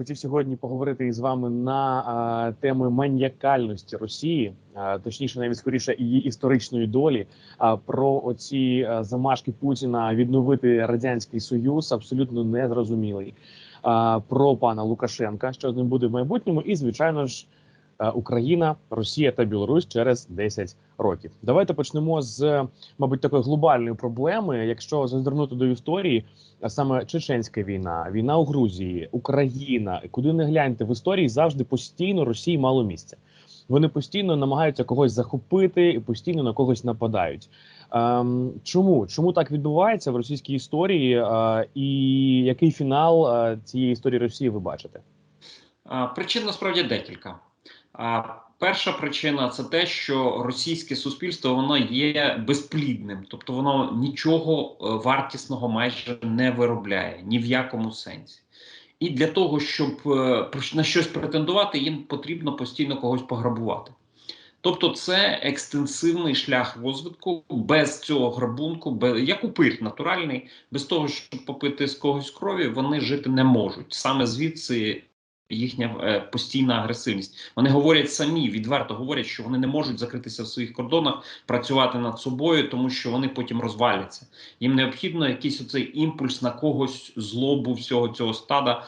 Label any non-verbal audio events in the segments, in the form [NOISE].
хотів сьогодні поговорити із вами на а, теми маніакальності Росії, а, точніше, навіть скоріше її історичної долі. А про оці замашки Путіна відновити радянський союз абсолютно незрозумілий. А, про пана Лукашенка, що з ним буде в майбутньому, і звичайно ж. А, Україна, Росія та Білорусь через 10 років. Давайте почнемо з, мабуть, такої глобальної проблеми. Якщо зазирнути до історії, саме Чеченська війна, війна у Грузії, Україна, куди не гляньте в історії, завжди постійно Росії мало місця. Вони постійно намагаються когось захопити і постійно на когось нападають. Ем, чому чому так відбувається в російській історії? Е, і який фінал е, цієї історії Росії ви бачите? Причин насправді декілька. Перша причина це те, що російське суспільство воно є безплідним, тобто воно нічого е, вартісного майже не виробляє ні в якому сенсі. І для того, щоб е, на щось претендувати, їм потрібно постійно когось пограбувати. Тобто, це екстенсивний шлях розвитку без цього грабунку, без як упир натуральний, без того, щоб попити з когось крові, вони жити не можуть. Саме звідси їхня е, постійна агресивність. Вони говорять самі, відверто говорять, що вони не можуть закритися в своїх кордонах, працювати над собою, тому що вони потім розваляться. Їм необхідно якийсь оцей імпульс на когось злобу всього цього стада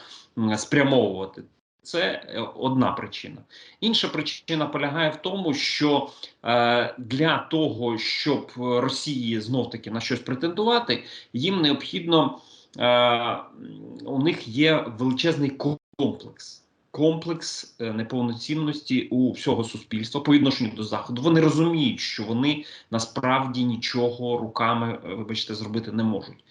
спрямовувати. Це е, одна причина. Інша причина полягає в тому, що е, для того, щоб Росії знов таки на щось претендувати, їм необхідно е, у них є величезний комплекс. Комплекс е, неповноцінності у всього суспільства по відношенню до заходу. Вони розуміють, що вони насправді нічого руками, е, вибачте, зробити не можуть,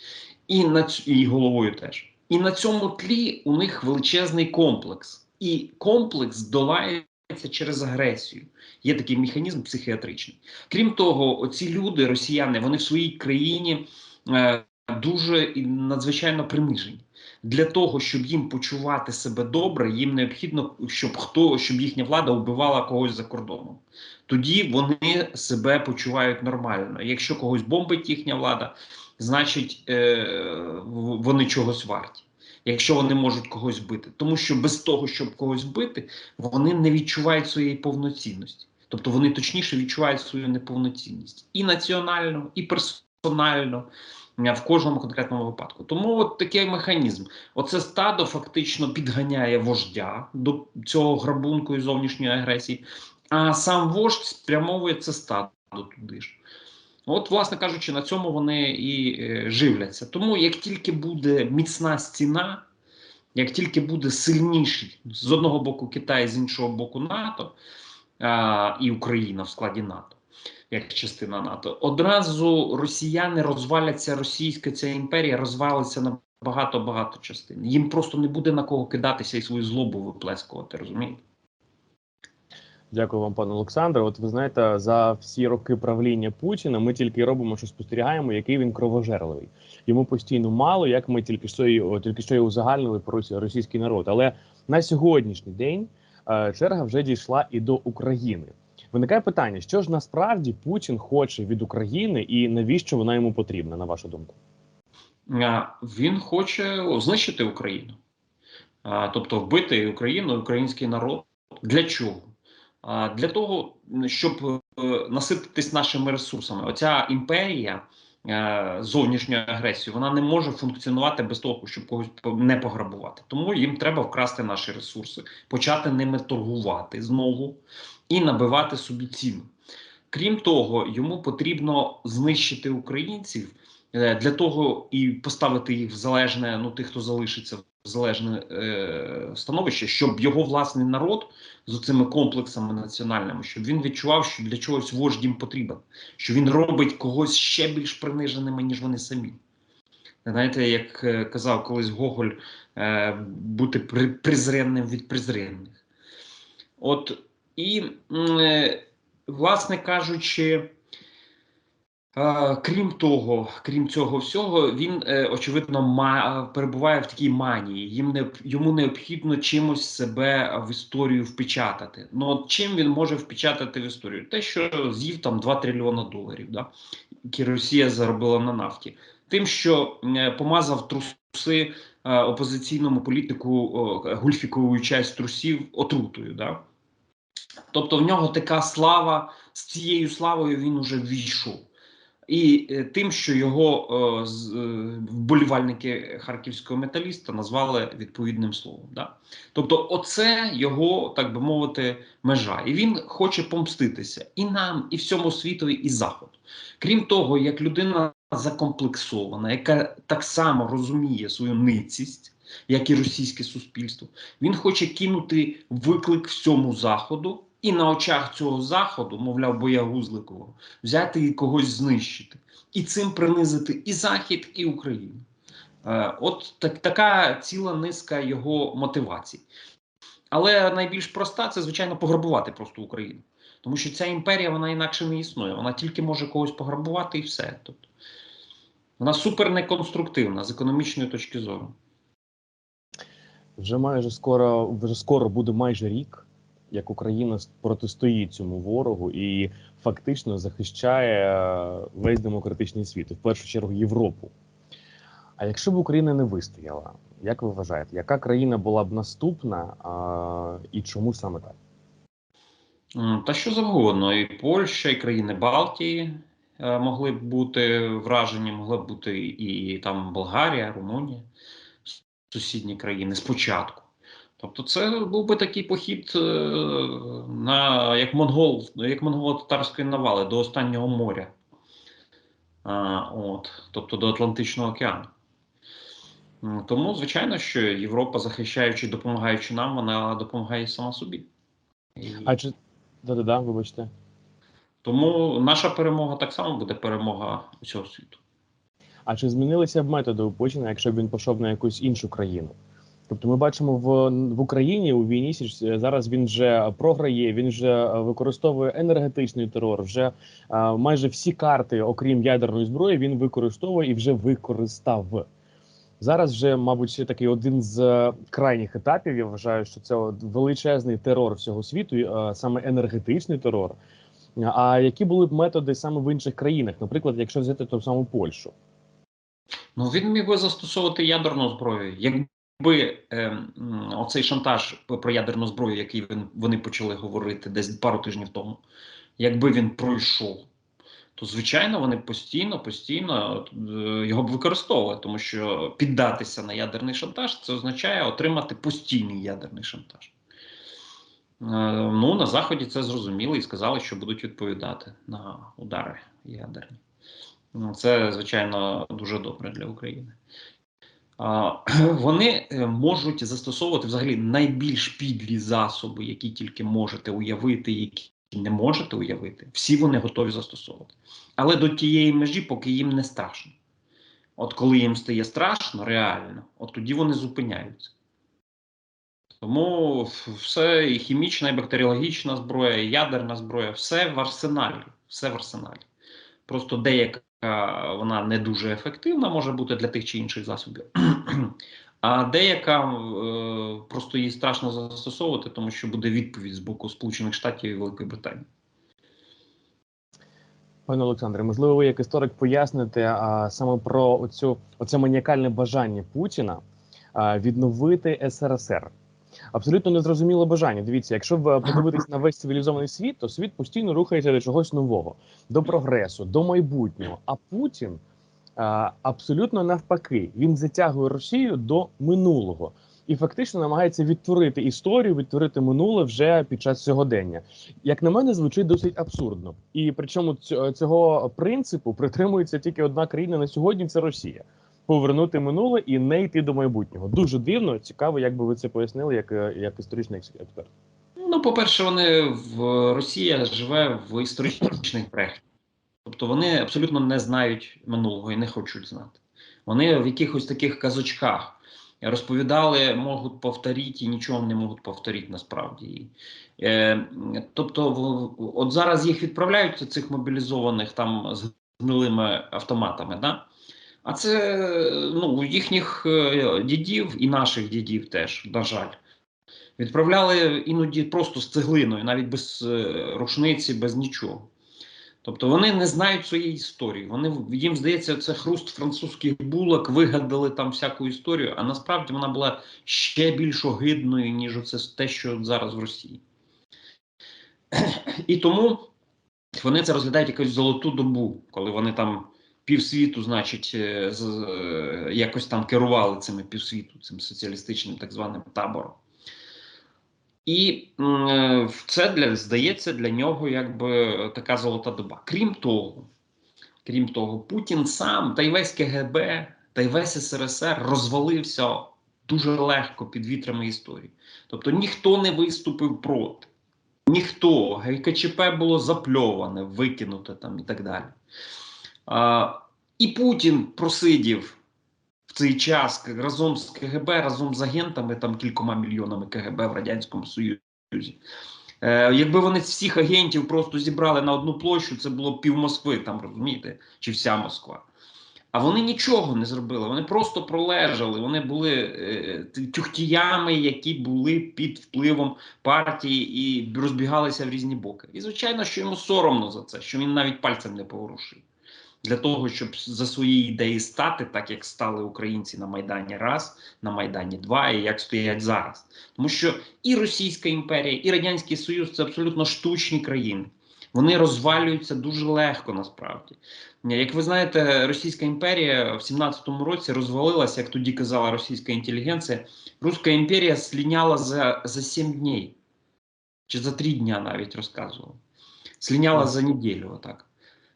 і на і головою теж. І на цьому тлі у них величезний комплекс, і комплекс долається через агресію. Є такий механізм психіатричний. Крім того, оці люди, росіяни, вони в своїй країні е, дуже і надзвичайно принижені. Для того щоб їм почувати себе добре, їм необхідно, щоб хто щоб їхня влада вбивала когось за кордоном. Тоді вони себе почувають нормально. Якщо когось бомбить їхня влада, значить е, вони чогось варті. Якщо вони можуть когось бити, тому що без того, щоб когось бити, вони не відчувають своєї повноцінності. Тобто вони точніше відчувають свою неповноцінність і національно, і персонально в кожному конкретному випадку. Тому от такий механізм. Оце стадо фактично підганяє вождя до цього грабунку і зовнішньої агресії, а сам вождь спрямовує це стадо туди ж. От, власне кажучи, на цьому вони і е, живляться. Тому як тільки буде міцна стіна, як тільки буде сильніший з одного боку Китай, з іншого боку НАТО а, і Україна в складі НАТО як частина НАТО. Одразу росіяни розваляться, російська ця імперія розвалиться на багато багато частин. Їм просто не буде на кого кидатися і свою злобу виплескувати. Розумієте? Дякую вам, пане Олександре. От ви знаєте, за всі роки правління Путіна ми тільки робимо, що спостерігаємо, який він кровожерливий. Йому постійно мало, як ми тільки що тільки що й узагальнили про російський народ. Але на сьогоднішній день е, черга вже дійшла і до України. Виникає питання, що ж насправді Путін хоче від України і навіщо вона йому потрібна, на вашу думку? Він хоче знищити Україну, тобто вбити Україну, український народ. Для чого? Для того, щоб е, насититись нашими ресурсами. Оця імперія е, зовнішньої агресії вона не може функціонувати без того, щоб когось не пограбувати. Тому їм треба вкрасти наші ресурси, почати ними торгувати знову і набивати собі ціну. Крім того, йому потрібно знищити українців е, для того і поставити їх в залежне, ну тих, хто залишиться в залежне е, становище, щоб його власний народ з цими комплексами національними, щоб він відчував, що для чогось вождь їм потрібен, що він робить когось ще більш приниженими, ніж вони самі. Знаєте, як е, казав колись Гоголь, е, бути при, презренним від презренних. От і, е, власне кажучи, крім того, крім цього всього, він е, очевидно перебуває в такій манії. Їм йому необхідно чимось себе в історію впечатати. Ну чим він може впечатати в історію? Те, що з'їв там 2 трильйона доларів, да, які Росія заробила на нафті, тим, що е, помазав труси опозиційному політику гульфікову часть трусів отрутою. Да? Тобто в нього така слава, з цією славою він уже війшов. І е, тим, що його е, е, вболівальники харківського металіста назвали відповідним словом. Да? Тобто, оце його, так би мовити, межа. І він хоче помститися і нам, і всьому світові, і заходу. Крім того, як людина закомплексована, яка так само розуміє свою ницість, як і російське суспільство, він хоче кинути виклик всьому заходу. І на очах цього заходу, мовляв, боягузливого, взяти і когось знищити, і цим принизити і Захід, і Україну. Е, От так, така ціла низка його мотивацій. Але найбільш проста це, звичайно, пограбувати просто Україну. Тому що ця імперія вона інакше не існує. Вона тільки може когось пограбувати і все. Тобто, вона супер неконструктивна з економічної точки зору. Вже майже скоро, вже скоро буде майже рік, як Україна протистоїть цьому ворогу і фактично захищає е, весь демократичний світ, і в першу чергу Європу. А якщо б Україна не вистояла, як ви вважаєте, яка країна була б наступна а, і чому саме так? Та що завгодно, і Польща, і країни Балтії могли б бути вражені, могли б бути і там Болгарія, Румунія, сусідні країни спочатку. Тобто, це був би такий похід е, на як монгол, як монголо-татарської навали до останнього моря. А, от, тобто до Атлантичного океану. Тому, звичайно, що Європа, захищаючи, допомагаючи нам, вона допомагає сама собі. А чи да-да-да, вибачте. Тому наша перемога так само буде перемога усього світу. А чи змінилися б методи у Путіна, якщо б він пішов на якусь іншу країну? Тобто, ми бачимо в, в Україні у війні зараз він вже програє, він вже е, використовує енергетичний терор. Вже е, майже всі карти, окрім ядерної зброї, він використовує і вже використав. Зараз вже, мабуть, такий один з е, крайніх етапів. Я вважаю, що це величезний терор всього світу, е, саме енергетичний терор. А які були б методи саме в інших країнах? Наприклад, якщо взяти ту саму Польщу. Ну він міг би застосовувати ядерну зброю. Якби е, оцей шантаж про ядерну зброю, який вони почали говорити десь пару тижнів тому, якби він пройшов, то звичайно вони постійно, постійно е, його б використовували, тому що піддатися на ядерний шантаж це означає отримати постійний ядерний шантаж. Е, ну, на Заході це зрозуміли і сказали, що будуть відповідати на удари ядерні. Ну, Це, звичайно, дуже добре для України. [CLEARS THROAT] Вони е, можуть застосовувати взагалі найбільш підлі засоби, які тільки можете уявити, які не можете уявити. Всі вони готові застосовувати. Але до тієї межі, поки їм не страшно. От коли їм стає страшно, реально, от тоді вони зупиняються. Тому все і хімічна, і бактеріологічна зброя, і ядерна зброя, все в арсеналі. Все в арсеналі. Просто деяка вона не дуже ефективна може бути для тих чи інших засобів. А деяка е, просто її страшно застосовувати, тому що буде відповідь з боку Сполучених Штатів і Великої Британії. Пане Олександре, можливо, ви як історик поясните а, саме про оцю оце маніакальне бажання Путіна а, відновити СРСР. Абсолютно незрозуміле бажання. Дивіться, якщо ви подивитись на весь цивілізований світ, то світ постійно рухається до чогось нового, до прогресу, до майбутнього. А Путін а, абсолютно навпаки, він затягує Росію до минулого і фактично намагається відтворити історію, відтворити минуле вже під час сьогодення. Як на мене, звучить досить абсурдно. І причому цього принципу притримується тільки одна країна на сьогодні це Росія. Повернути минуле і не йти до майбутнього. Дуже дивно, цікаво, як би ви це пояснили, як, е, як історичний експерт. Ну, по-перше, вони в Росія живе в історичних брехнях. Тобто вони абсолютно не знають минулого і не хочуть знати. Вони в якихось таких казочках розповідали, можуть повторити і нічого не можуть повторити насправді. Е, тобто, в- от зараз їх відправляють цих мобілізованих там з гнилими автоматами. Да? А це ну, їхніх е, дідів і наших дідів теж, на жаль. Відправляли іноді просто з цеглиною, навіть без е, рушниці, без нічого. Тобто вони не знають своєї історії. Вони їм здається, це хруст французьких булок, вигадали там всяку історію, а насправді вона була ще більш огидною, ніж оце те, що зараз в Росії. І тому вони це розглядають якусь золоту добу, коли вони там півсвіту, значить, е, е, якось там керували цими півсвіту, цим соціалістичним так званим табором. І е, це для здається для нього якби така золота доба. Крім того, крім того, Путін сам та й весь КГБ, та й весь СРСР розвалився дуже легко під вітрами історії. Тобто ніхто не виступив проти. Ніхто, ГКЧП було запльоване, викинуте там і так далі. І Путін просидів в цей час разом з КГБ, разом з агентами, там кількома мільйонами КГБ в Радянському Союзі. Е, якби вони всіх агентів просто зібрали на одну площу, це було пів Москви, там розумієте, чи вся Москва. А вони нічого не зробили. Вони просто пролежали. Вони були е, тюхтіями, які були під впливом партії і розбігалися в різні боки. І звичайно, що йому соромно за це, що він навіть пальцем не поворушив. Для того, щоб за свої ідеї стати, так як стали українці на Майдані раз, на Майдані два, і як стоять зараз. Тому що і Російська імперія, і Радянський Союз це абсолютно штучні країни. Вони розвалюються дуже легко насправді. Як ви знаєте, Російська імперія в 17-му році розвалилася, як тоді казала російська інтелігенція. Руська імперія сліняла за, за 7 днів, чи за 3 дня навіть розказувала. Сліняла за неділю, отак.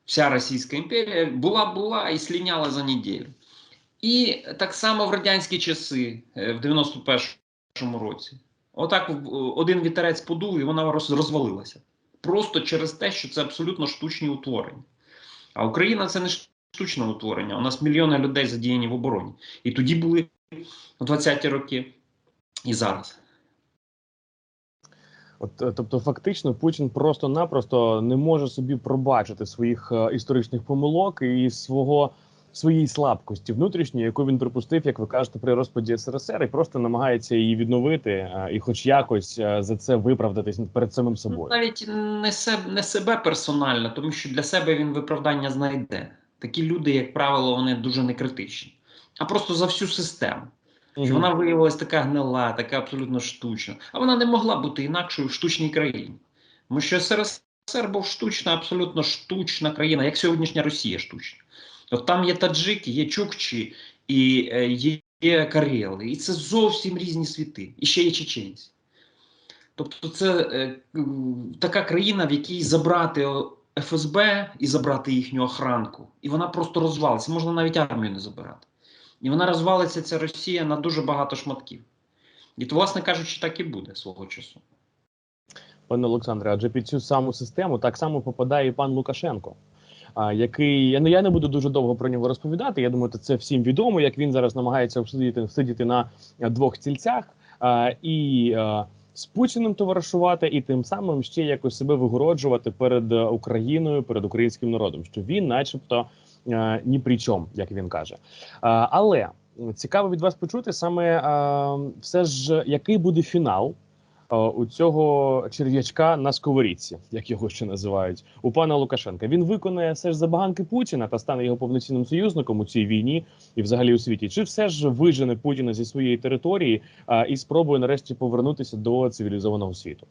Вся Російська імперія була була і сліняла за неділю. І так само в радянські часи, е, в 91-му році, отак один вітерець подув, і вона розвалилася. Просто через те, що це абсолютно штучні утворення. А Україна це не штучне утворення. У нас мільйони людей задіяні в обороні. І тоді були у 20-ті роки, і зараз. От, е, тобто, фактично, Путін просто-напросто не може собі пробачити своїх е, історичних помилок і свого своєї слабкості внутрішньої, яку він припустив, як ви кажете, при розпаді СРСР, і просто намагається її відновити е, і, хоч якось, за це виправдатись перед самим собою. Навіть не себе, не себе персонально, тому що для себе він виправдання знайде. Такі люди, як правило, вони дуже некритичні, а просто за всю систему. Що вона виявилася така гнила, така абсолютно штучна. А вона не могла бути інакшою в штучній країні. Тому що СРСР був штучна, абсолютно штучна країна, як сьогоднішня Росія штучна. От там є таджики, є чукчі і е, є, карели. І це зовсім різні світи. І ще є чеченці. Тобто, це е, така країна, в якій забрати ФСБ і забрати їхню охранку, і вона просто розвалиться. Можна навіть армію не забирати. І вона розвалиться, ця Росія, на дуже багато шматків. І то, власне кажучи, так і буде свого часу. Пане Олександре, адже під цю саму систему так само попадає і пан Лукашенко, який ну я не буду дуже довго про нього розповідати. Я думаю, це всім відомо, як він зараз намагається всидіти, сидіти на е, двох стільцях а, і а, з Путіним товаришувати, і тим самим ще якось себе вигороджувати перед е, Україною, перед українським народом, що він, начебто, е, ні при чому, як він каже. Але цікаво від вас почути саме все ж, який буде фінал е, у цього черв'ячка на сковорідці, як його ще називають, у пана Лукашенка. Він виконає все ж забаганки Путіна та стане його повноцінним союзником у цій війні і взагалі у світі. Чи все ж вижене Путіна зі своєї території і спробує нарешті повернутися до цивілізованого світу?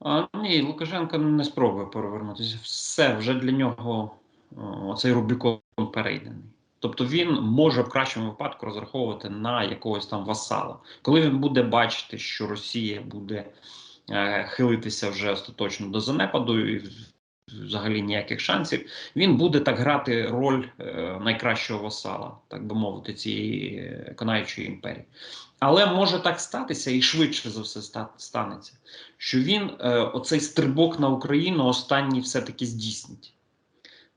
А, ні, Лукашенко не спробує перевернутися. Все вже для нього о, цей Рубікон перейдений. Тобто він може в кращому випадку розраховувати на якогось там васала. Коли він буде бачити, що Росія буде е, хилитися вже остаточно до занепаду і взагалі ніяких шансів, він буде так грати роль е, найкращого васала, так би мовити, цієї е, конаючої імперії. Але може так статися і швидше за все станеться, що він оцей стрибок на Україну останній все-таки здійснить.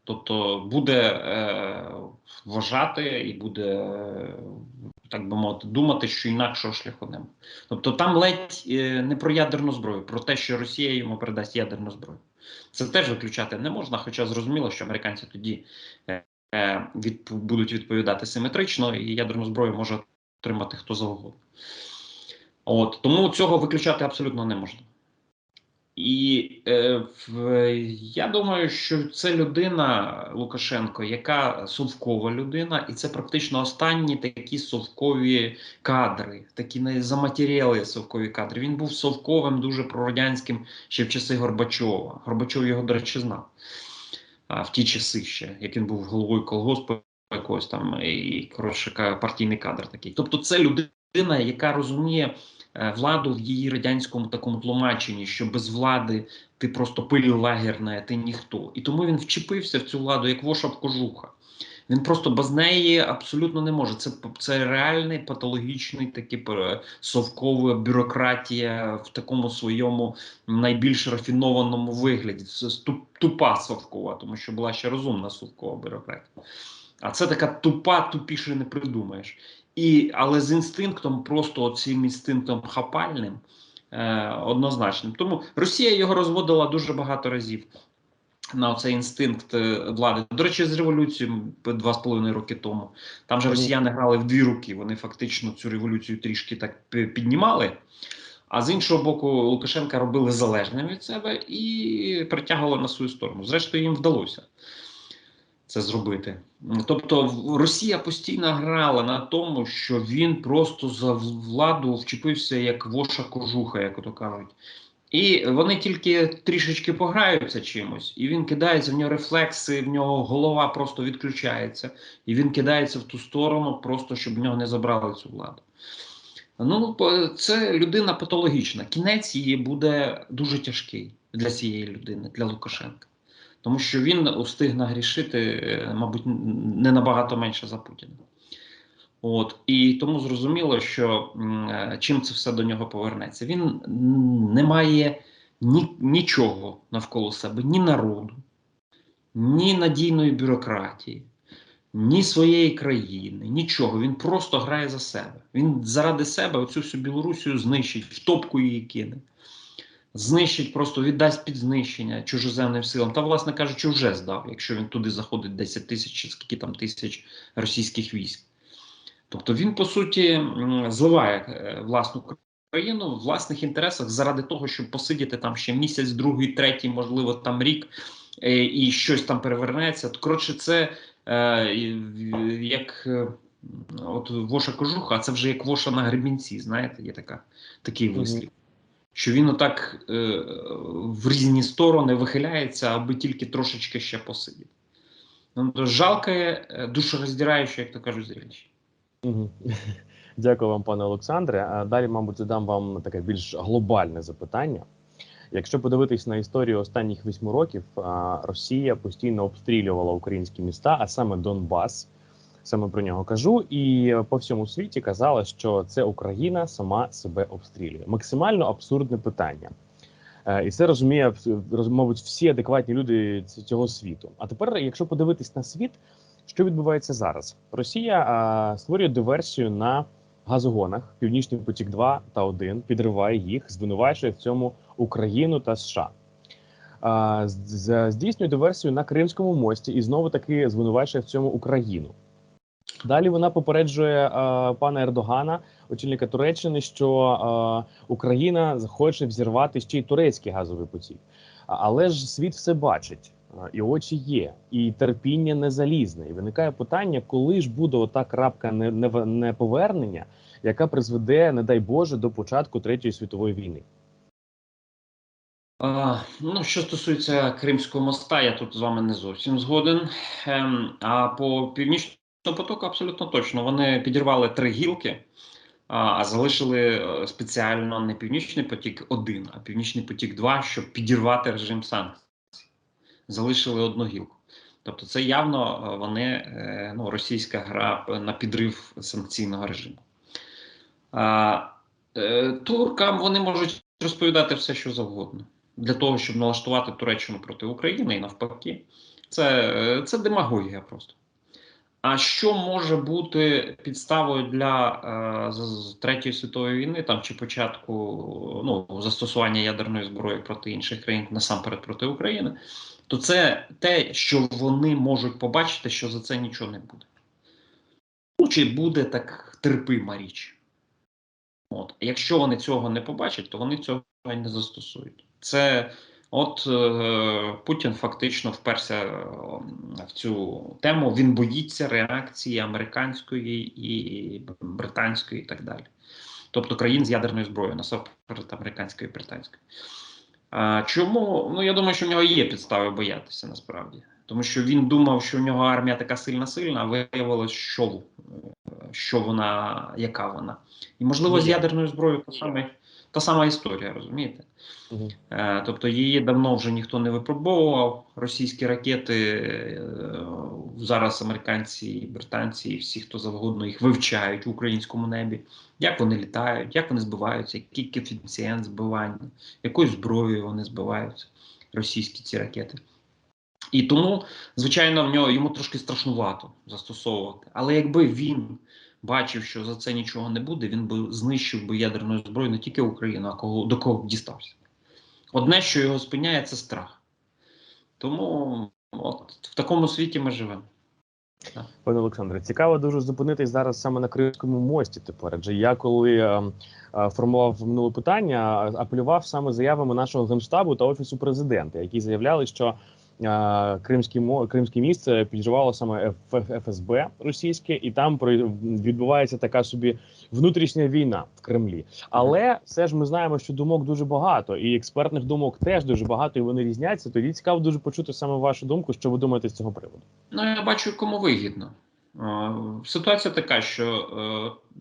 Тобто буде е, вважати і буде, е, так би мовити, думати, що інакшого шляху немає. Тобто там ледь е, не про ядерну зброю, про те, що Росія йому передасть ядерну зброю. Це теж виключати не можна, хоча зрозуміло, що американці тоді е, е, від, будуть відповідати симетрично, і ядерну зброю може отримати хто завгодно. От тому цього виключати абсолютно не можна. І е, в, я думаю, що це людина Лукашенко, яка совкова людина, і це практично останні такі совкові кадри, такі не заматеріали совкові кадри. Він був совковим, дуже прорадянським ще в часи Горбачова. Горбачов його, до речі, знав а, в ті часи ще, як він був головою колгоспу якогось там і коротше партійний кадр такий. Тобто, це людина, яка розуміє владу в її радянському такому тлумаченні, що без влади ти просто пиль лагерна, ти ніхто. І тому він вчепився в цю владу як воша в кожуха. Він просто без неї абсолютно не може. Це, це реальний патологічний такий совкова бюрократія в такому своєму найбільш рафінованому вигляді. Це тупа совкова, тому що була ще розумна совкова бюрократія. А це така тупа, тупіше не придумаєш. І, але з інстинктом, просто цим інстинктом хапальним, е, однозначним. Тому Росія його розводила дуже багато разів на цей інстинкт е, влади. До речі, з революцією два з половиною роки тому. Там же росіяни грали в дві руки. Вони фактично цю революцію трішки так піднімали. А з іншого боку, Лукашенка робили залежним від себе і притягували на свою сторону. Зрештою, їм вдалося це зробити. Тобто, Росія постійно грала на тому, що він просто за владу вчепився як воша кожуха, як ото кажуть. І вони тільки трішечки пограються чимось, і він кидається, в нього рефлекси, в нього голова просто відключається, і він кидається в ту сторону, просто щоб в нього не забрали цю владу. Ну, це людина патологічна. Кінець її буде дуже тяжкий для цієї людини, для Лукашенка. Тому що він устиг нагрішити, е, мабуть, не набагато менше за Путіна. От і тому зрозуміло, що е, чим це все до нього повернеться. Він не має ні, нічого навколо себе, ні народу, ні надійної бюрократії, ні своєї країни, нічого. Він просто грає за себе. Він заради себе оцю всю Білорусію знищить, в топку її кине. Знищить, просто віддасть під знищення чужоземним силам. Та, власне кажучи, вже здав, якщо він туди заходить 10 тисяч чи скільки там тисяч російських військ. Тобто він, по суті, зливає е, власну країну в власних інтересах заради того, щоб посидіти там ще місяць, другий, третій, можливо, там рік, е, і щось там перевернеться. Коротше, це е, як е, от воша кожуха, а це вже як воша на гребінці, знаєте, є така, такий вислів. Що він отак е, в різні сторони вихиляється, аби тільки трошечки ще посидіти. Ну, жалке, е, душероздираюче, як то кажуть, зрелище. [LAUGHS] Дякую вам, пане Олександре. А Далі, мабуть, задам вам таке більш глобальне запитання. Якщо подивитись на історію останніх вісьми років, Росія постійно обстрілювала українські міста, а саме Донбас. Саме про нього кажу, і по всьому світі казала, що це Україна сама себе обстрілює. Максимально абсурдне питання. Е, І це розуміє мабуть, всі адекватні люди цього світу. А тепер, якщо подивитись на світ, що відбувається зараз? Росія а, створює диверсію на газогонах Північний потік 2 та 1, підриває їх, звинувачує в цьому Україну та США. Здійснює диверсію на Кримському мості і знову таки звинувачує в цьому Україну. Далі вона попереджує а, пана Ердогана, очільника Туреччини, що а, Україна захоче взірвати ще й турецький газовий потік. Але ж світ все бачить, і очі є, і терпіння не залізне. І виникає питання, коли ж буде ота крапка не- не- неповернення, яка призведе, не дай Боже, до початку Третьої світової війни. А, ну, що стосується Кримського моста, я тут з вами не зовсім згоден. Ем, а по північному потоку абсолютно точно. Вони підірвали три гілки, а, залишили е, спеціально не Північний потік 1, а Північний потік 2, щоб підірвати режим санкцій. Залишили одну гілку. Тобто, це явно е, вони, е, ну, російська гра на підрив санкційного режиму. Туркам вони можуть розповідати все, що завгодно для того, щоб налаштувати Туреччину проти України і навпаки. Це, це демагогія просто. А що може бути підставою для е, Третьої світової війни там чи початку ну, застосування ядерної зброї проти інших країн, насамперед проти України, то це те, що вони можуть побачити, що за це нічого не буде. Ну, чи буде так терпима річ. От. Якщо вони цього не побачать, то вони цього не застосують. Це от е, Путін фактично вперся е, в цю тему. Він боїться реакції американської і британської, і так далі. Тобто країн з ядерною зброєю, насамперед американської і британської. А, чому? Ну я думаю, що в нього є підстави боятися насправді. Тому що він думав, що в нього армія така сильна сильна, а виявилось, що, що вона, яка вона. І можливо, з ядерною зброєю та сама, та сама історія, розумієте? Е, Тобто її давно вже ніхто не випробовував. Російські ракети е, зараз американці, і британці, і всі, хто завгодно їх вивчають в українському небі. Як вони літають, як вони збиваються, який коефіцієнт збивання, якою зброєю вони збиваються, російські ці ракети. І тому, звичайно, в нього йому трошки страшнувато застосовувати. Але якби він бачив, що за це нічого не буде, він би знищив би ядерною зброєю не тільки Україну, а кого до кого б дістався. Одне, що його спиняє, це страх. Тому от в такому світі ми живемо. Пане Олександре, цікаво дуже зупинитись зараз саме на Кримському мості. Тепер адже я коли е, е, формував минуле питання, апелював саме заявами нашого генштабу та офісу президента, які заявляли, що е, Кримський мо Кримське місце підривало саме ФСБ російське, і там відбувається така собі внутрішня війна в Кремлі. Але все ж ми знаємо, що думок дуже багато, і експертних думок теж дуже багато, і вони різняться. Тоді цікаво дуже почути саме вашу думку, що ви думаєте з цього приводу. Ну, я бачу, кому вигідно. Ситуація така, що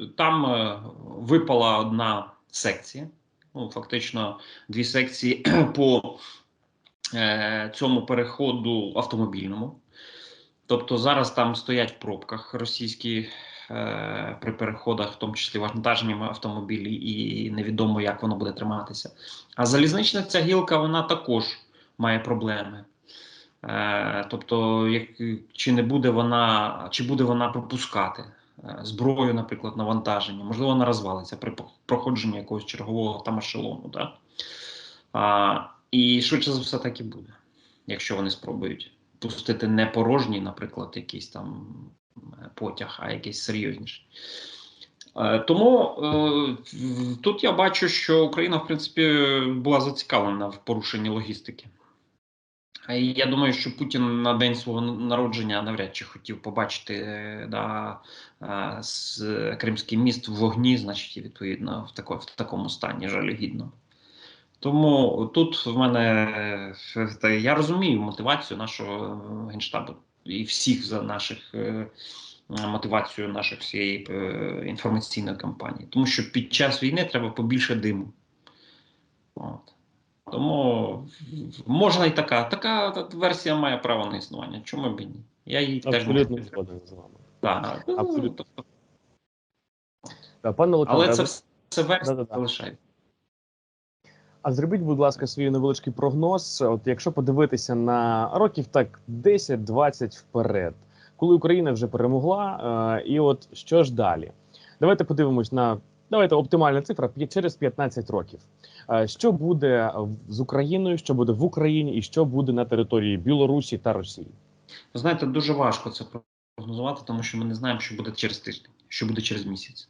е, там е, випала одна секція, ну, фактично дві секції [CLEARS THROAT] по цьому переходу автомобільному. Тобто зараз там стоять в пробках російські е, при переходах, в тому числі вантажні автомобілі, і невідомо, як воно буде триматися. А залізнична ця гілка вона також має проблеми. Е, тобто, як, чи не буде вона, чи буде вона пропускати е, зброю, наприклад, навантаження, можливо, вона розвалиться при проходженні якогось чергового там ешелону. Да? І швидше за все так і буде, якщо вони спробують пустити не порожній, наприклад, якийсь там е, потяг, а якийсь серйозніший. Е, Тому е, тут я бачу, що Україна, в принципі, була зацікавлена в порушенні логістики. І я думаю, що Путін на день свого народження навряд чи хотів побачити да, Кримський міст в вогні, значить, відповідно, в, тако, в такому стані жалюгідно. Тому тут в мене я розумію мотивацію нашого е, генштабу і всіх за наших е, мотивацію наших всієї е, інформаційної кампанії. Тому що під час війни треба побільше диму. От. Тому можна і така. Така версія має право на існування. Чому б і ні? Я її теж можу. згоден з вами. Так, ну, Абсолютно. Пане Але це все версія Да-да-да. А зробіть, будь ласка, свій невеличкий прогноз. От якщо подивитися на років так 10-20 вперед, коли Україна вже перемогла, е, і от що ж далі? Давайте подивимось на давайте оптимальна цифра через 15 років. Е, Що буде з Україною, що буде в Україні, і що буде на території Білорусі та Росії? Ви знаєте, дуже важко це прогнозувати, тому що ми не знаємо, що буде через тиждень, що буде через місяць.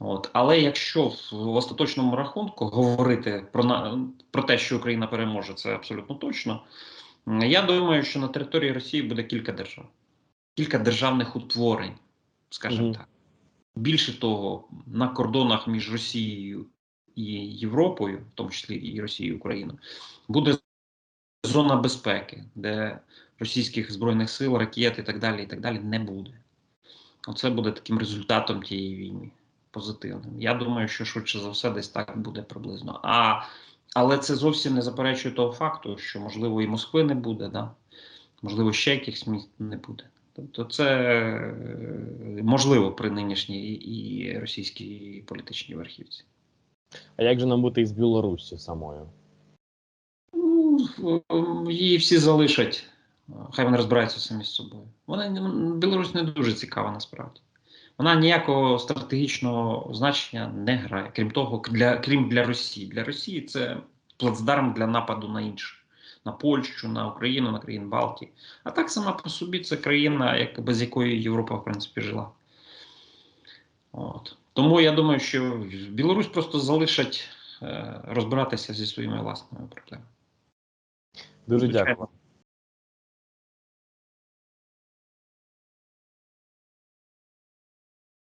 От. Але якщо в остаточному рахунку говорити про, на, про те, що Україна переможе, це абсолютно точно. Я думаю, що на території Росії буде кілька держав, кілька державних утворень, скажімо Мгм. так. Більше того, на кордонах між Росією і Європою, в тому числі і Росією і Україною, буде зона безпеки, де російських збройних сил, ракет і так далі, і так далі не буде. Оце буде таким результатом тієї війни позитивним. Я думаю, що швидше за все десь так буде приблизно. А, але це зовсім не заперечує того факту, що можливо і Москви не буде, да? можливо, ще якихось міст не буде. Тобто, це е, можливо при нинішній і російській політичній верхівці. А як же нам бути із Білоруссю самою? Ну, її всі залишать. Хай вони розбираються самі з собою. Вона не- Білорусь не дуже цікава насправді. Вона ніякого стратегічного значення не грає. Крім того, для, крім для Росії. Для Росії це плацдарм для нападу на інших. На Польщу, на Україну, на країн Балтії. А так сама по собі це країна, як, без якої Європа, в принципі, жила. От. Тому я думаю, що Білорусь просто залишать е, розбиратися зі своїми власними проблемами. Дуже Звичайно. дякую.